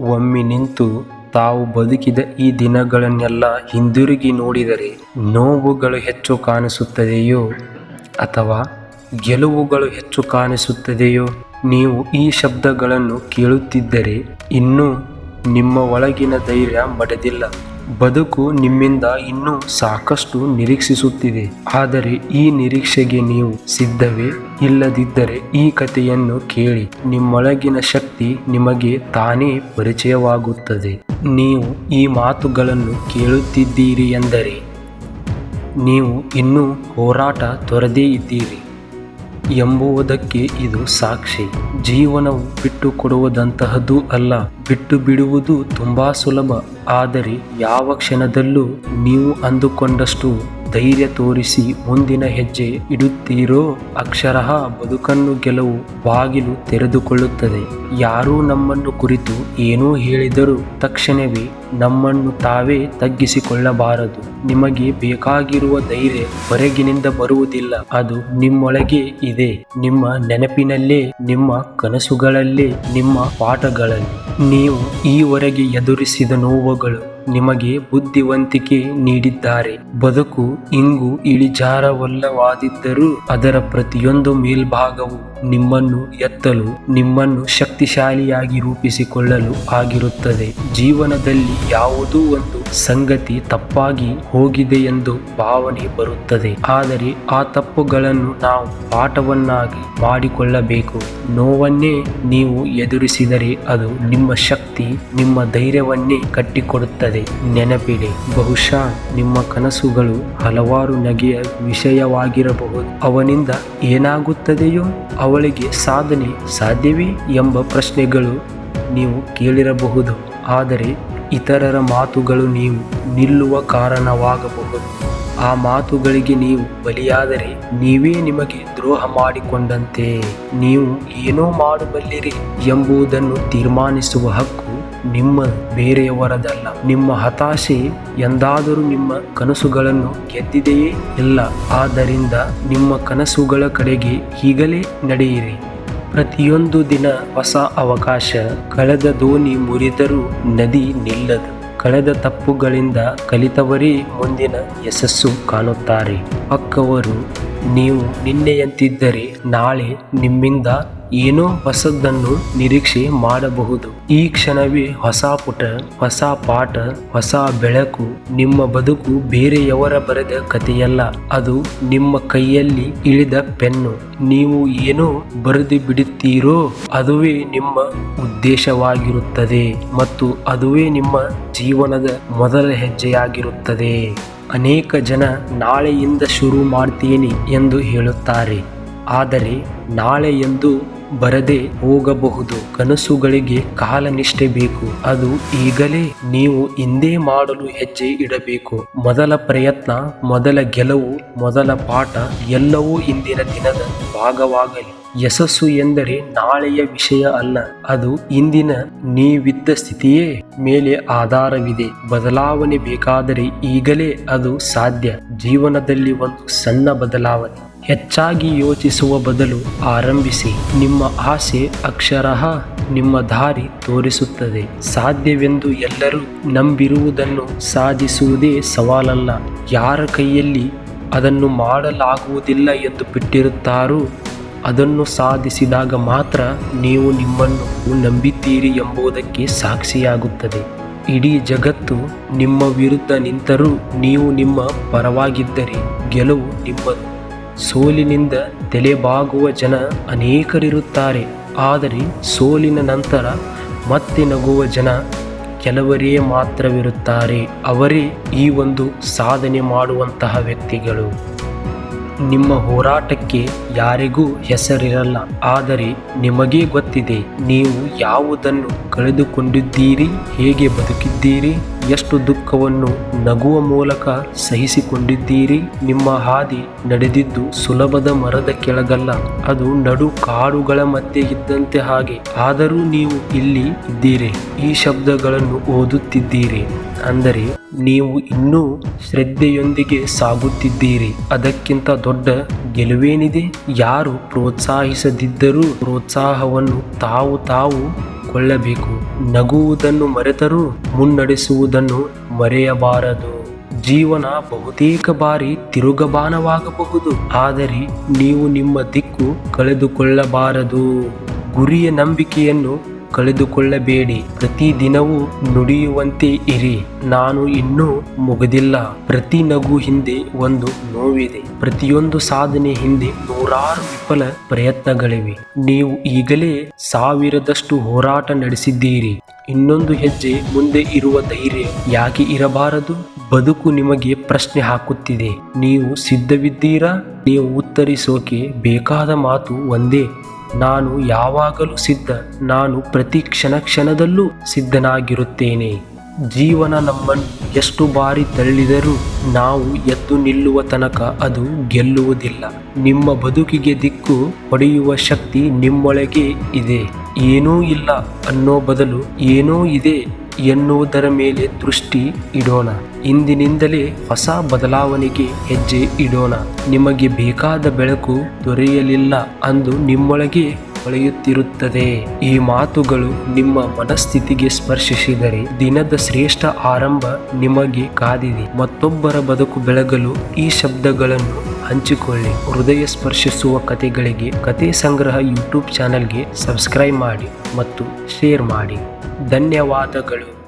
ಒಮ್ಮೆ ನಿಂತು ತಾವು ಬದುಕಿದ ಈ ದಿನಗಳನ್ನೆಲ್ಲ ಹಿಂದಿರುಗಿ ನೋಡಿದರೆ ನೋವುಗಳು ಹೆಚ್ಚು ಕಾಣಿಸುತ್ತದೆಯೋ? ಅಥವಾ ಗೆಲುವುಗಳು ಹೆಚ್ಚು ಕಾಣಿಸುತ್ತದೆಯೋ? ನೀವು ಈ ಶಬ್ದಗಳನ್ನು ಕೇಳುತ್ತಿದ್ದರೆ ಇನ್ನೂ ನಿಮ್ಮ ಒಳಗಿನ ಧೈರ್ಯ ಮಡದಿಲ್ಲ. ಬದುಕು ನಿಮ್ಮಿಂದ ಇನ್ನೂ ಸಾಕಷ್ಟು ನಿರೀಕ್ಷಿಸುತ್ತಿದೆ. ಆದರೆ ಈ ನಿರೀಕ್ಷೆಗೆ ನೀವು ಸಿದ್ಧವೇ? ಇಲ್ಲದಿದ್ದರೆ ಈ ಕಥೆಯನ್ನು ಕೇಳಿ. ನಿಮ್ಮೊಳಗಿನ ಶಕ್ತಿ ನಿಮಗೆ ತಾನೇ ಪರಿಚಯವಾಗುತ್ತದೆ. ನೀವು ಈ ಮಾತುಗಳನ್ನು ಕೇಳುತ್ತಿದ್ದೀರಿ ಎಂದರೆ, ನೀವು ಇನ್ನೂ ಹೋರಾಟ ತೊರೆದೇ ಇದ್ದೀರಿ. ಎಂಬುವುದಕ್ಕೆ ಇದು ಸಾಕ್ಷಿ. ಜೀವನವು ಬಿಟ್ಟು ಕೊಡುವುದಂತಹದ್ದು ಅಲ್ಲ ಬಿಟ್ಟು ಬಿಡುವುದು ತುಂಬಾ ಸುಲಭ. ಆದರೆ ಯಾವ ಕ್ಷಣದಲ್ಲೂ ನೀವು ಅಂದುಕೊಂಡಷ್ಟು ಧೈರ್ಯ ತೋರಿಸಿ ಮುಂದಿನ ಹೆಜ್ಜೆ ಇಡುತ್ತೀರೋ ಅಕ್ಷರಃ ಬದುಕನ್ನು ಗೆಲುವು ಬಾಗಿಲು ತೆರೆದುಕೊಳ್ಳುತ್ತದೆ. ಯಾರೂ ನಮ್ಮನ್ನು ಕುರಿತು ಏನೂ ಹೇಳಿದರೂ ತಕ್ಷಣವೇ ನಮ್ಮನ್ನು ತಾವೇ ತಗ್ಗಿಸಿಕೊಳ್ಳಬಾರದು. ನಿಮಗೆ ಬೇಕಾಗಿರುವ ಧೈರ್ಯ ಹೊರಗಿನಿಂದ ಬರುವುದಿಲ್ಲ. ಅದು ನಿಮ್ಮೊಳಗೆ ಇದೆ. ನಿಮ್ಮ ನೆನಪಿನಲ್ಲೇ, ನಿಮ್ಮ ಕನಸುಗಳಲ್ಲೇ, ನಿಮ್ಮ ಪಾಠಗಳಲ್ಲಿ. ನೀವು ಈವರೆಗೆ ಎದುರಿಸಿದ ನೋವುಗಳು ನಿಮಗೆ ಬುದ್ಧಿವಂತಿಕೆ ನೀಡಿದ್ದಾರೆ. ಬದುಕು ಇಂಗು ಇಳಿಜಾರವಲ್ಲವಾದಿದ್ದರೂ ಅದರ ಪ್ರತಿಯೊಂದು ಮೇಲ್ಭಾಗವು ನಿಮ್ಮನ್ನು ಎತ್ತಲು, ನಿಮ್ಮನ್ನು ಶಕ್ತಿಶಾಲಿಯಾಗಿ ರೂಪಿಸಿಕೊಳ್ಳಲು ಆಗಿರುತ್ತದೆ. ಜೀವನದಲ್ಲಿ ಯಾವುದೋ ಒಂದು ಸಂಗತಿ ತಪ್ಪಾಗಿ ಹೋಗಿದೆ ಎಂದು ಭಾವನೆ ಬರುತ್ತದೆ. ಆದರೆ ಆ ತಪ್ಪುಗಳನ್ನು ನಾವು ಪಾಠವನ್ನಾಗಿ ಮಾಡಿಕೊಳ್ಳಬೇಕು. ನೋವನ್ನೇ ನೀವು ಎದುರಿಸಿದರೆ ಅದು ನಿಮ್ಮ ಶಕ್ತಿ, ನಿಮ್ಮ ಧೈರ್ಯವನ್ನೇ ಕಟ್ಟಿಕೊಡುತ್ತದೆ. ನೆನಪಿಡಿ, ಬಹುಶಃ ನಿಮ್ಮ ಕನಸುಗಳು ಹಲವಾರು ನಗೆಯ ವಿಷಯವಾಗಿರಬಹುದು. ಅವನಿಂದ ಏನಾಗುತ್ತದೆಯೋ ಅವಳಿಗೆ ಸಾಧನೆ ಸಾಧ್ಯವೇ ಎಂಬ ಪ್ರಶ್ನೆಗಳು ನೀವು ಕೇಳಿರಬಹುದು. ಆದರೆ ಇತರರ ಮಾತುಗಳು ನೀವು ನಿಲ್ಲುವ ಕಾರಣವಾಗಬಹುದು. ಆ ಮಾತುಗಳಿಗೆ ನೀವು ಬಲಿಯಾದರೆ ನೀವೇ ನಿಮಗೆ ದ್ರೋಹ ಮಾಡಿಕೊಂಡಂತೆ. ನೀವು ಏನೋ ಮಾಡಬಲ್ಲಿರಿ ಎಂಬುದನ್ನು ತೀರ್ಮಾನಿಸುವ ಹಕ್ಕು ನಿಮ್ಮ ಬೇರೆಯವರದಲ್ಲ. ನಿಮ್ಮ ಹತಾಶೆ ಎಂದಾದರೂ ನಿಮ್ಮ ಕನಸುಗಳನ್ನು ಗೆದ್ದಿದೆಯೇ ಇಲ್ಲ. ಆದ್ದರಿಂದ ನಿಮ್ಮ ಕನಸುಗಳ ಕಡೆಗೆ ಈಗಲೇ ನಡೆಯಿರಿ. ಪ್ರತಿಯೊಂದು ದಿನ ಹೊಸ ಅವಕಾಶ. ಕಳೆದ ದೋಣಿ ಮುರಿದರೂ ನದಿ ನಿಲ್ಲದು. ಕಳೆದ ತಪ್ಪುಗಳಿಂದ ಕಲಿತವರೇ ಮುಂದಿನ ಯಶಸ್ಸು ಕಾಣುತ್ತಾರೆ. ಪಕ್ಕವರು ನೀವು ನಿನ್ನೆಯಂತಿದ್ದರೆ ನಾಳೆ ನಿಮ್ಮಿಂದ ಏನೋ ಹೊಸದನ್ನು ನಿರೀಕ್ಷೆ ಮಾಡಬಹುದು. ಈ ಕ್ಷಣವೇ ಹೊಸ ಪುಟ, ಹೊಸ ಪಾಠ, ಹೊಸ ಬೆಳಕು, ನಿಮ್ಮ ಬದುಕು ಬೇರೆಯವರ ಬರೆದ ಕಥೆಯಲ್ಲ. ಅದು ನಿಮ್ಮ ಕೈಯಲ್ಲಿ ಇಳಿದ ಪೆನ್ನು. ನೀವು ಏನೋ ಬರೆದು ಬಿಡುತ್ತೀರೋ ಅದುವೇ ನಿಮ್ಮ ಉದ್ದೇಶವಾಗಿರುತ್ತದೆ ಮತ್ತು ಅದುವೇ ನಿಮ್ಮ ಜೀವನದ ಮೊದಲ ಹೆಜ್ಜೆಯಾಗಿರುತ್ತದೆ. ಅನೇಕ ಜನ ನಾಳೆಯಿಂದ ಶುರು ಮಾಡ್ತೀನಿ ಎಂದು ಹೇಳುತ್ತಾರೆ. ಆದರೆ ನಾಳೆ ಎಂದು ಬರದೆ ಹೋಗಬಹುದು. ಕನಸುಗಳಿಗೆ ಕಾಲನಿಷ್ಠೆ ಬೇಕು. ಅದು ಈಗಲೇ ನೀವು ಹಿಂದೆ ಮಾಡಲು ಹೆಜ್ಜೆ ಇಡಬೇಕು. ಮೊದಲ ಪ್ರಯತ್ನ, ಮೊದಲ ಗೆಲುವು, ಮೊದಲ ಪಾಠ ಎಲ್ಲವೂ ಇಂದಿನ ದಿನದ ಭಾಗವಾಗಲಿ. ಯಶಸ್ಸು ಎಂದರೆ ನಾಳೆಯ ವಿಷಯ ಅಲ್ಲ, ಅದು ಇಂದಿನ ನೀವಿದ್ದ ಸ್ಥಿತಿಯೇ ಮೇಲೆ ಆಧಾರವಿದೆ. ಬದಲಾವಣೆ ಬೇಕಾದರೆ ಈಗಲೇ ಅದು ಸಾಧ್ಯ. ಜೀವನದಲ್ಲಿ ಒಂದು ಸಣ್ಣ ಬದಲಾವಣೆ. ಹೆಚ್ಚಾಗಿ ಯೋಚಿಸುವ ಬದಲು ಆರಂಭಿಸಿ. ನಿಮ್ಮ ಆಸೆ ಅಕ್ಷರಃ ನಿಮ್ಮ ದಾರಿ ತೋರಿಸುತ್ತದೆ. ಸಾಧ್ಯವೆಂದು ಎಲ್ಲರೂ ನಂಬಿರುವುದನ್ನು ಸಾಧಿಸುವುದೇ ಸವಾಲಲ್ಲ. ಯಾರ ಕೈಯಲ್ಲಿ ಅದನ್ನು ಮಾಡಲಾಗುವುದಿಲ್ಲ ಎಂದು ಬಿಟ್ಟಿರುತ್ತಾರೋ ಅದನ್ನು ಸಾಧಿಸಿದಾಗ ಮಾತ್ರ ನೀವು ನಿಮ್ಮನ್ನು ನಂಬಿದ್ದೀರಿ ಎಂಬುದಕ್ಕೆ ಸಾಕ್ಷಿಯಾಗುತ್ತದೆ. ಇಡೀ ಜಗತ್ತು ನಿಮ್ಮ ವಿರುದ್ಧ ನಿಂತರೂ ನೀವು ನಿಮ್ಮ ಪರವಾಗಿದ್ದರೆ ಗೆಲುವು ನಿಮ್ಮದು. ಸೋಲಿನಿಂದ ತಲೆಬಾಗುವ ಜನ ಅನೇಕರಿರುತ್ತಾರೆ, ಆದರೆ ಸೋಲಿನ ನಂತರ ಮತ್ತೆ ನಗುವ ಜನ ಕೆಲವರೇ ಮಾತ್ರವಿರುತ್ತಾರೆ. ಅವರೇ ಈ ಒಂದು ಸಾಧನೆ ಮಾಡುವಂತಹ ವ್ಯಕ್ತಿಗಳು. ನಿಮ್ಮ ಹೋರಾಟಕ್ಕೆ ಯಾರಿಗೂ ಹೆಸರಿರಲ್ಲ. ಆದರೆ ನಿಮಗೇ ಗೊತ್ತಿದೆ, ನೀವು ಯಾವುದನ್ನು ಕಳೆದುಕೊಂಡಿದ್ದೀರಿ, ಹೇಗೆ ಬದುಕಿದ್ದೀರಿ, ಎಷ್ಟು ದುಃಖವನ್ನು ನಗುವ ಮೂಲಕ ಸಹಿಸಿಕೊಂಡಿದ್ದೀರಿ, ನಿಮ್ಮ ಹಾದಿ ನಡೆದಿದ್ದು ಸುಲಭದ ಮರದ ಕೆಳಗಲ್ಲ, ಅದು ನಡು ಕಾಡುಗಳ ಮಧ್ಯೆ ಇದ್ದಂತೆ ಹಾಗೆ. ಆದರೂ ನೀವು ಇಲ್ಲಿ ಇದ್ದೀರಿ, ಈ ಶಬ್ದಗಳನ್ನು ಓದುತ್ತಿದ್ದೀರಿ. ಅಂದರೆ ನೀವು ಇನ್ನೂ ಶ್ರದ್ಧೆಯೊಂದಿಗೆ ಸಾಗುತ್ತಿದ್ದೀರಿ. ಅದಕ್ಕಿಂತ ದೊಡ್ಡ ಗೆಲುವೇನಿದೆ? ಯಾರು ಪ್ರೋತ್ಸಾಹಿಸದಿದ್ದರೂ ಪ್ರೋತ್ಸಾಹವನ್ನು ತಾವು ತಾವು ಕೊಳ್ಳಬೇಕು ನಗುವುದನ್ನು ಮರೆತರೂ ಮುನ್ನಡೆಸುವುದನ್ನು ಮರೆಯಬಾರದು. ಜೀವನ ಬಹುತೇಕ ಬಾರಿ ತಿರುಗಬಾನವಾಗಬಹುದು. ಆದರೆ ನೀವು ನಿಮ್ಮ ದಿಕ್ಕು ಕಳೆದುಕೊಳ್ಳಬಾರದು. ಗುರಿಯ ನಂಬಿಕೆಯನ್ನು ಕಳೆದುಕೊಳ್ಳಬೇಡಿ. ಪ್ರತಿದಿನವೂ ನುಡಿಯುವಂತೆ ಇರಿ. ನಾನು ಇನ್ನೂ ಮುಗಿದಿಲ್ಲ. ಪ್ರತಿ ನಗು ಹಿಂದೆ ಒಂದು ನೋವಿದೆ. ಪ್ರತಿಯೊಂದು ಸಾಧನೆ ಹಿಂದೆ ನೂರಾರು ವಿಫಲ ಪ್ರಯತ್ನಗಳಿವೆ. ನೀವು ಈಗಲೇ ಸಾವಿರದಷ್ಟು ಹೋರಾಟ ನಡೆಸಿದ್ದೀರಿ. ಇನ್ನೊಂದು ಹೆಜ್ಜೆ ಮುಂದೆ ಇರುವ ಧೈರ್ಯ ಯಾಕೆ ಇರಬಾರದು? ಬದುಕು ನಿಮಗೆ ಪ್ರಶ್ನೆ ಹಾಕುತ್ತಿದೆ. ನೀವು ಸಿದ್ಧವಿದ್ದೀರಾ? ನೀವು ಉತ್ತರಿಸೋಕೆ ಬೇಕಾದ ಮಾತು ಒಂದೇ. ನಾನು ಯಾವಾಗಲೂ ಸಿದ್ಧ, ನಾನು ಪ್ರತಿ ಕ್ಷಣ ಕ್ಷಣದಲ್ಲೂ ಸಿದ್ಧನಾಗಿರುತ್ತೇನೆ. ಜೀವನ ನಮ್ಮನ್ನು ಎಷ್ಟು ಬಾರಿ ತಳ್ಳಿದರೂ ನಾವು ಎದ್ದು ನಿಲ್ಲುವ ತನಕ ಅದು ಗೆಲ್ಲುವುದಿಲ್ಲ. ನಿಮ್ಮ ಬದುಕಿಗೆ ದಿಕ್ಕು ಹೊಡೆಯುವ ಶಕ್ತಿ ನಿಮ್ಮೊಳಗೆ ಇದೆ. ಏನೂ ಇಲ್ಲ ಅನ್ನೋ ಬದಲು ಏನೋ ಇದೆ ಎನ್ನುವುದರ ಮೇಲೆ ದೃಷ್ಟಿ ಇಡೋಣ. ಇಂದಿನಿಂದಲೇ ಹೊಸ ಬದಲಾವಣೆಗೆ ಹೆಜ್ಜೆ ಇಡೋಣ. ನಿಮಗೆ ಬೇಕಾದ ಬೆಳಕು ದೊರೆಯಲಿಲ್ಲ ಅಂದು ನಿಮ್ಮೊಳಗೆ ಹೊಳೆಯುತ್ತಿರುತ್ತದೆ. ಈ ಮಾತುಗಳು ನಿಮ್ಮ ಮನಸ್ಥಿತಿಗೆ ಸ್ಪರ್ಶಿಸಿದರೆ ದಿನದ ಶ್ರೇಷ್ಠ ಆರಂಭ ನಿಮಗೆ ಕಾದಿದೆ. ಮತ್ತೊಬ್ಬರ ಬದುಕು ಬೆಳಗಲು ಈ ಶಬ್ದಗಳನ್ನು ಹಂಚಿಕೊಳ್ಳಿ. ಹೃದಯ ಸ್ಪರ್ಶಿಸುವ ಕಥೆಗಳಿಗೆ ಕತೆ ಸಂಗ್ರಹ ಯೂಟ್ಯೂಬ್ ಚಾನೆಲ್ಗೆ ಸಬ್ಸ್ಕ್ರೈಬ್ ಮಾಡಿ ಮತ್ತು ಶೇರ್ ಮಾಡಿ. ಧನ್ಯವಾದಗಳು.